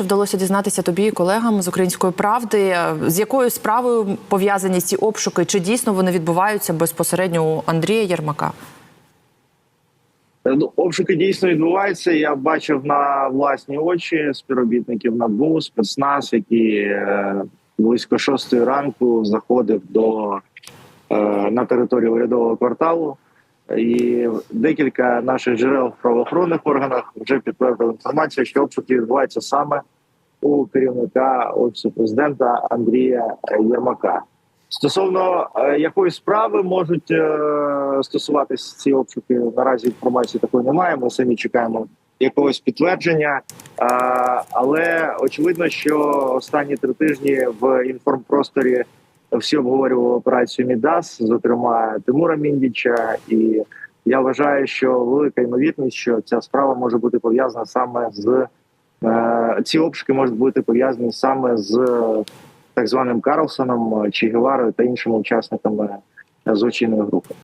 що вдалося дізнатися тобі і колегам з української правди. З якою справою пов'язані ці обшуки? Чи дійсно вони відбуваються безпосередньо у Андрія Єрмака? Ну, обшуки дійсно відбуваються. Я бачив на власні очі співробітників НАБУ, спецназ, які е, близько шостої ранку заходив до е, на територію урядового кварталу. І декілька наших джерел в правоохоронних органах вже підтвердили інформацію, що обшуки відбуваються саме у керівника офісу президента Андрія Єрмака. Стосовно е, якої справи можуть е, стосуватися ці обшуки, наразі інформації такої немає. Ми самі чекаємо якогось підтвердження. Е, але очевидно, що останні три тижні в інформпросторі всі обговорювали операцію Мідас, зокрема Тимура Міндіча, і я вважаю, що велика ймовірність, що ця справа може бути пов'язана саме з е, ці обшуки можуть бути пов'язані саме з так званим Карлсоном, Чи Геварою та іншими учасниками злочинної групи.